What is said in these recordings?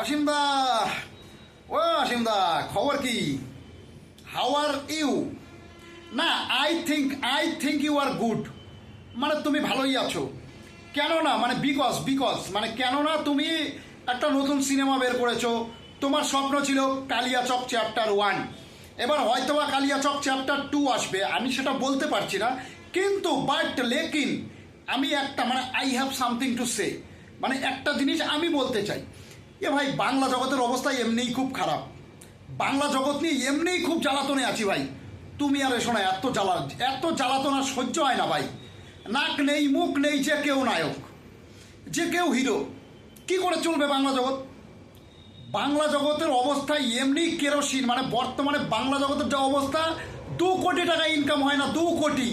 অসীমদা ও অসীমদা খবর কি? হাউ আর ইউ না I think I think you are good মানে তুমি ভালোই আছো। কেন না? মানে বিকজ বিকজ মানে কেননা তুমি একটা নতুন সিনেমা বের করেছ? তোমার স্বপ্ন ছিল কালিয়াচক চ্যাপ্টার ওয়ান এবার হয়তোবা কালিয়াচক চ্যাপ্টার টু আসবে। আমি সেটা বলতে পারছি না। কিন্তু বাট লেকিন, আমি একটা মানে I have something to say মানে একটা জিনিস আমি বলতে চাই। এ ভাই, বাংলা জগতের অবস্থা এমনিই খুব খারাপ। বাংলা জগৎ নিয়ে এমনিই খুব জ্বালাতনে আছি ভাই। তুমি আর এসো না এত জ্বালা, এত জ্বালাতন আর সহ্য হয় না ভাই। নাক নেই, মুখ নেই, যে কেউ নায়ক, যে কেউ হিরো। কি করে চলবে বাংলা জগৎ? বাংলা জগতের অবস্থা এমনি কেরোসিন মানে বর্তমানে বাংলা জগতের যা অবস্থা, দু কোটি টাকা ইনকাম হয় না, দু কোটি।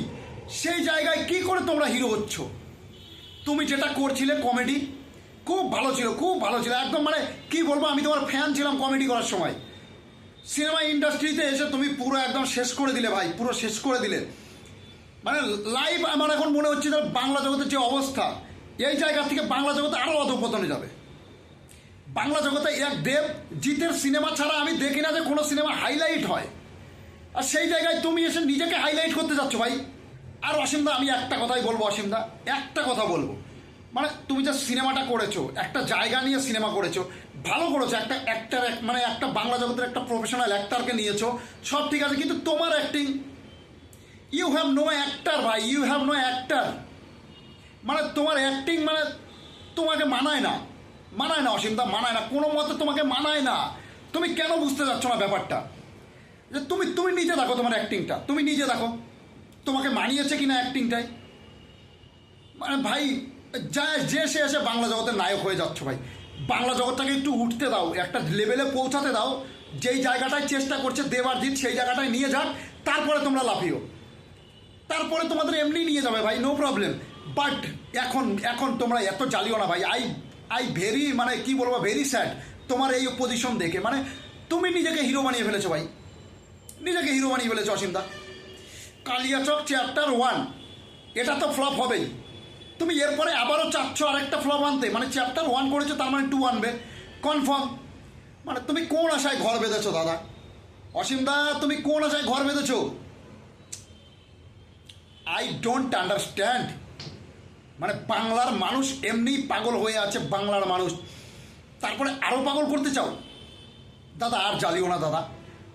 সেই জায়গায় কি করে তোমরা হিরো হচ্ছ? তুমি যেটা করছিলে কমেডি খুব ভালো ছিল, খুব ভালো ছিল। একদম মানে কি বলব, আমি তোমার ফ্যান ছিলাম কমেডি করার সময়। সিনেমা ইন্ডাস্ট্রিতে এসে তুমি পুরো একদম শেষ করে দিলে ভাই, পুরো শেষ করে দিলে। মানে লাইভ আমার এখন মনে হচ্ছে যে বাংলা জগতের যে অবস্থা, এই জায়গা থেকে বাংলা জগতে আরও অধপতনে যাবে। বাংলা জগতে এক দেব জিতের সিনেমা ছাড়া আমি দেখি না যে কোনো সিনেমা হাইলাইট হয়। আর সেই জায়গায় তুমি এসে নিজেকে হাইলাইট করতে যাচ্ছ ভাই। আর অসীমদা, আমি একটা কথাই বলব অসীমদা, একটা কথা বলব। মানে তুমি যে সিনেমাটা করেছ, একটা জায়গা নিয়ে সিনেমা করেছ, ভালো করেছ, একটা অ্যাক্টার মানে একটা বাংলা জগতের একটা প্রফেশনাল অ্যাক্টারকে নিয়েছো, সব ঠিক আছে, কিন্তু তোমার acting you have no actor ভাই ইউ হ্যাভ নো অ্যাক্টার মানে তোমার অ্যাক্টিং মানে তোমাকে মানায় না মানায় না অসীমদা, মানায় না, কোনো মতে তোমাকে মানায় না। তুমি কেন বুঝতে যাচ্ছ না ব্যাপারটা? যে তুমি তুমি নিজে দেখো তোমার অ্যাক্টিংটা তুমি নিজে দেখো, তোমাকে মানিয়েছে কি না অ্যাক্টিংটাই মানে ভাই যা যে সে এসে বাংলা জগতের নায়ক হয়ে যাচ্ছ ভাই। বাংলা জগৎটাকে একটু উঠতে দাও, একটা লেভেলে পৌঁছাতে দাও। যেই জায়গাটায় চেষ্টা করছে দেবার দেবারজিৎ, সেই জায়গাটায় নিয়ে যাক, তারপরে তোমরা লাফিও। তারপরে তোমাদের এমনি নিয়ে যাবে ভাই নো প্রবলেম বাট এখন এখন তোমরা এত জ্বালিও না ভাই। আই আই ভেরি মানে কি বলব ভেরি স্যাড তোমার এই পজিশন দেখে মানে তুমি নিজেকে হিরো বানিয়ে ফেলেছো ভাই। নিজেকে হিরো বানিয়ে ফেলেছো, অসীমদা। কালিয়াচক চ্যাপ্টার ওয়ান এটা তো ফ্লপ হবেই। তুমি এরপরে আবারও চাচ্ছ আরেকটা ফ্লপ আনতে? মানে চ্যাপ্টার ওয়ান করেছ, তার মানে টু আনবে। কনফার্ম মানে তুমি কোন আশায় ঘর বেঁধেছো, দাদা? অসীমদা তুমি কোন আশায় ঘর বেঁধেছো? আই ডোন্ট আন্ডারস্ট্যান্ড মানে বাংলার মানুষ এমনি পাগল হয়ে আছে, বাংলার মানুষ। তারপরে আরও পাগল করতে চাও? দাদা, আর জ্বালিও না, দাদা।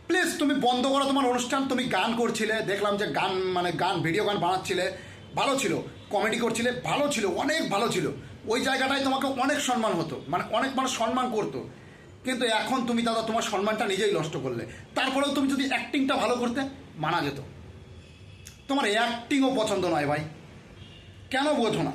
প্লিজ তুমি বন্ধ করো তোমার অনুষ্ঠান। তুমি গান করছিলে, দেখলাম যে গান মানে গান ভিডিও গান বানাচ্ছিলে। ভালো ছিল কমেডি করছিলে, ভালো ছিল, অনেক ভালো ছিল। ওই জায়গাটায় তোমাকে অনেক সম্মান হতো মানে অনেক মানুষ সম্মান করতো। কিন্তু এখন তুমি দাদা তোমার সম্মানটা নিজেই নষ্ট করলে। তারপরেও তুমি যদি অ্যাক্টিংটা ভালো করতে, মানা যেত। তোমার অ্যাক্টিংও পছন্দ নয় ভাই। কেন বোঝো না?